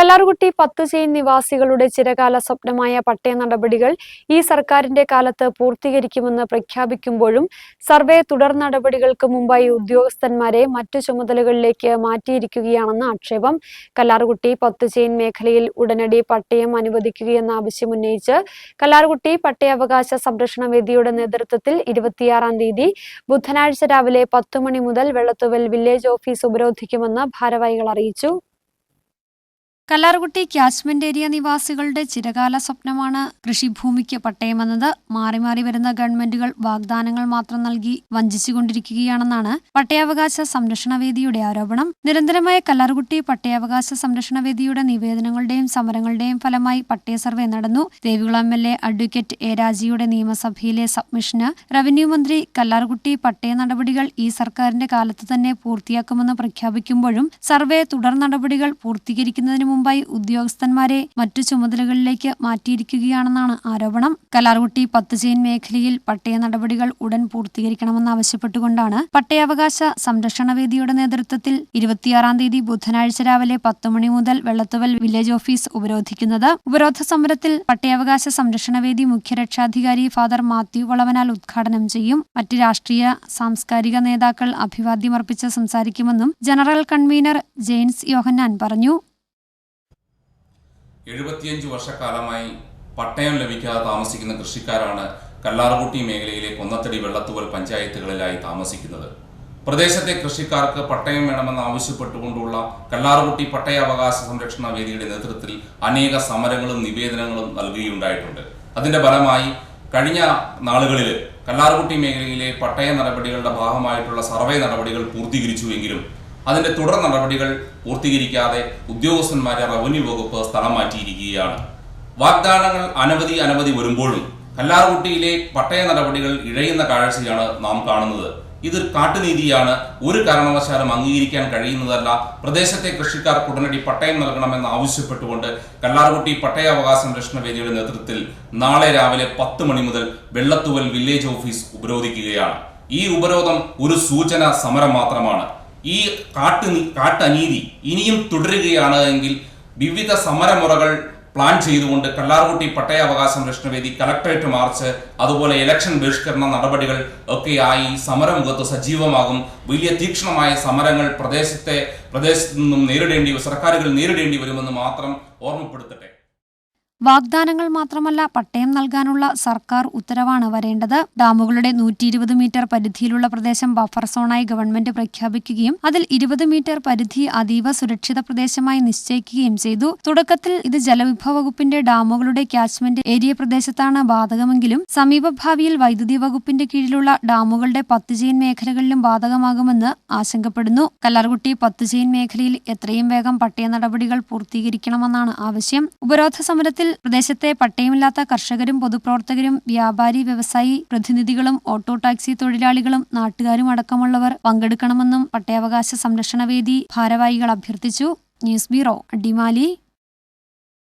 കല്ലാറുകുട്ടി പത്തുചെയിൻ നിവാസികളുടെ ചിരകാല സ്വപ്നമായ പട്ടയ നടപടികൾ ഈ സർക്കാരിന്റെ കാലത്ത് പൂർത്തീകരിക്കുമെന്ന് പ്രഖ്യാപിക്കുമ്പോഴും സർവേ തുടർ നടപടികൾക്ക് മുമ്പായി ഉദ്യോഗസ്ഥന്മാരെ മറ്റു ചുമതലകളിലേക്ക് മാറ്റിയിരിക്കുകയാണെന്ന് ആക്ഷേപം കല്ലാർകുട്ടി പത്തുചെയിൻ മേഖലയിൽ ഉടനടി പട്ടയം അനുവദിക്കുകയെന്ന ആവശ്യമുന്നയിച്ച് കല്ലാർകുട്ടി പട്ടയാവകാശ സംരക്ഷണ വേദിയുടെ നേതൃത്വത്തിൽ ഇരുപത്തിയാറാം തീയതി ബുധനാഴ്ച രാവിലെ പത്തു മണി മുതൽ വെള്ളത്തുവൽ വില്ലേജ് ഓഫീസ് ഉപരോധിക്കുമെന്ന് ഭാരവാഹികൾ അറിയിച്ചു. കല്ലാർകുട്ടി ക്യാച്ച്മെന്റ് ഏരിയ നിവാസികളുടെ ചിരകാല സ്വപ്നമാണ് കൃഷിഭൂമിക്ക് പട്ടയമെന്നത്. മാറി മാറി വരുന്ന ഗവൺമെന്റുകൾ വാഗ്ദാനങ്ങൾ മാത്രം നൽകി വഞ്ചിച്ചുകൊണ്ടിരിക്കുകയാണെന്നാണ് പട്ടയാവകാശ സംരക്ഷണ വേദിയുടെ ആരോപണം. നിരന്തരമായ കല്ലാർകുട്ടി പട്ടയാവകാശ സംരക്ഷണ വേദിയുടെ നിവേദനങ്ങളുടെയും സമരങ്ങളുടെയും ഫലമായി പട്ടയ സർവേ നടന്നു. Devikulam M L A advocate A രാജിയുടെ നിയമസഭയിലെ സബ്മിഷന് റവന്യൂ മന്ത്രി കല്ലാർകുട്ടി പട്ടയ നടപടികൾ ഈ സർക്കാരിന്റെ കാലത്ത് തന്നെ പൂർത്തിയാക്കുമെന്ന് പ്രഖ്യാപിക്കുമ്പോഴും സർവേ തുടർ നടപടികൾ പൂർത്തീകരിക്കുന്നതിന് മുമ്പായി ഉദ്യോഗസ്ഥന്മാരെ മറ്റു ചുമതലകളിലേക്ക് മാറ്റിയിരിക്കുകയാണെന്നാണ് ആരോപണം. കലാർകുട്ടി പത്ത് ചെയിൻ മേഖലയിൽ പട്ടയ നടപടികൾ ഉടൻ പൂർത്തീകരിക്കണമെന്നാവശ്യപ്പെട്ടുകൊണ്ടാണ് പട്ടയാവകാശ സംരക്ഷണ വേദിയുടെ നേതൃത്വത്തിൽ ഇരുപത്തിയാറാം തീയതി ബുധനാഴ്ച രാവിലെ പത്ത് മണി മുതൽ വെള്ളത്തുവൽ വില്ലേജ് ഓഫീസ് ഉപരോധിക്കുന്നത്. ഉപരോധ സമരത്തിൽ പട്ടയാവകാശ സംരക്ഷണ വേദി മുഖ്യരക്ഷാധികാരി ഫാദർ മാത്യു വളവനാൽ ഉദ്ഘാടനം ചെയ്യും. മറ്റ് രാഷ്ട്രീയ സാംസ്കാരിക നേതാക്കൾ അഭിവാദ്യമർപ്പിച്ച് സംസാരിക്കുമെന്നും ജനറൽ കൺവീനർ ജെയിൻസ് യോഹന്നാൻ പറഞ്ഞു. എഴുപത്തിയഞ്ച് വർഷക്കാലമായി പട്ടയം ലഭിക്കാതെ താമസിക്കുന്ന കൃഷിക്കാരാണ് കല്ലാർകുട്ടി മേഖലയിലെ കൊന്നത്തടി വെള്ളത്തുവൽ പഞ്ചായത്തുകളിലായി താമസിക്കുന്നത്. പ്രദേശത്തെ കൃഷിക്കാർക്ക് പട്ടയം വേണമെന്ന് ആവശ്യപ്പെട്ടുകൊണ്ടുള്ള കല്ലാർകുട്ടി പട്ടയാവകാശ സംരക്ഷണ വേദിയുടെ നേതൃത്വത്തിൽ അനേക സമരങ്ങളും നിവേദനങ്ങളും നൽകുകയുണ്ടായിട്ടുണ്ട്. അതിന്റെ ഫലമായി കഴിഞ്ഞ നാളുകളിൽ കല്ലാർകുട്ടി മേഖലയിലെ പട്ടയ നടപടികളുടെ ഭാഗമായിട്ടുള്ള സർവേ നടപടികൾ പൂർത്തീകരിച്ചുവെങ്കിലും അതിന്റെ തുടർ നടപടികൾ പൂർത്തീകരിക്കാതെ ഉദ്യോഗസ്ഥന്മാരെ റവന്യൂ വകുപ്പ് സ്ഥലം മാറ്റിയിരിക്കുകയാണ് വാഗ്ദാനങ്ങൾ അനവധി അനവധി വരുമ്പോഴും കല്ലാർകുട്ടിയിലെ പട്ടയ നടപടികൾ ഇഴയുന്ന കാഴ്ചയാണ് നാം കാണുന്നത്. ഇത് കാട്ടുനീതിയാണ്. ഒരു കാരണവശാലും അംഗീകരിക്കാൻ കഴിയുന്നതല്ല. പ്രദേശത്തെ കൃഷിക്കാർ ഉടനടി പട്ടയം നൽകണമെന്ന് ആവശ്യപ്പെട്ടുകൊണ്ട് കല്ലാർകുട്ടി പട്ടയാവകാശ സംരക്ഷണ വേദിയുടെ നേതൃത്വത്തിൽ നാളെ രാവിലെ പത്ത് മണി മുതൽ വെള്ളത്തുവൽ വില്ലേജ് ഓഫീസ് ഉപരോധിക്കുകയാണ്. ഈ ഉപരോധം ഒരു സൂചന സമരം മാത്രമാണ്. ഈ കാട്ട് കാട്ടനീതി ഇനിയും തുടരുകയാണ് എങ്കിൽ വിവിധ സമരമുറകൾ പ്ലാൻ ചെയ്തുകൊണ്ട് കല്ലാർകുട്ടി പട്ടയാവകാശ സംരക്ഷണ വേദി കലക്ടറേറ്റ് മാർച്ച് അതുപോലെ ഇലക്ഷൻ ബഹിഷ്കരണ നടപടികൾ ഒക്കെയായി സമരമുഖത്ത് സജീവമാകും. വലിയ തീക്ഷണമായ സമരങ്ങൾ പ്രദേശത്തെ പ്രദേശത്തു നിന്നും നേരിടേണ്ടി സർക്കാരുകൾ നേരിടേണ്ടി വരുമെന്ന് മാത്രം ഓർമ്മപ്പെടുത്തട്ടെ. വാഗ്ദാനങ്ങൾ മാത്രമല്ല പട്ടയം നൽകാനുള്ള സർക്കാർ ഉത്തരവാണ് വരേണ്ടത്. ഡാമുകളുടെ നൂറ്റി ഇരുപത് മീറ്റർ പരിധിയിലുള്ള പ്രദേശം ബഫർ സോണായി ഗവൺമെന്റ് പ്രഖ്യാപിക്കുകയും അതിൽ ഇരുപത് മീറ്റർ പരിധി അതീവ സുരക്ഷിത പ്രദേശമായി നിശ്ചയിക്കുകയും ചെയ്തു. തുടക്കത്തിൽ ഇത് ജലവിഭവ വകുപ്പിന്റെ ഡാമുകളുടെ ക്യാച്ച്മെന്റ് ഏരിയ പ്രദേശത്താണ് ബാധകമെങ്കിലും സമീപഭാവിയിൽ വൈദ്യുതി വകുപ്പിന്റെ കീഴിലുള്ള ഡാമുകളുടെ പത്ത് ചെയിൻ മേഖലകളിലും ബാധകമാകുമെന്ന് ആശങ്കപ്പെടുന്നു. കല്ലാർകുട്ടി പത്ത് ചെയിൻ മേഖലയിൽ എത്രയും വേഗം പട്ടയ നടപടികൾ പൂർത്തീകരിക്കണമെന്നാണ് ആവശ്യം. ഉപരോധ സമരത്തിൽ പ്രദേശത്തെ പട്ടയമില്ലാത്ത കർഷകരും പൊതുപ്രവർത്തകരും വ്യാപാരി വ്യവസായി പ്രതിനിധികളും ഓട്ടോ ടാക്സി തൊഴിലാളികളും നാട്ടുകാരും അടക്കമുള്ളവർ പങ്കെടുക്കണമെന്നും പട്ടയാവകാശ സംരക്ഷണ വേദി ഭാരവാഹികൾ അഭ്യർത്ഥിച്ചു. News bureau Adimali.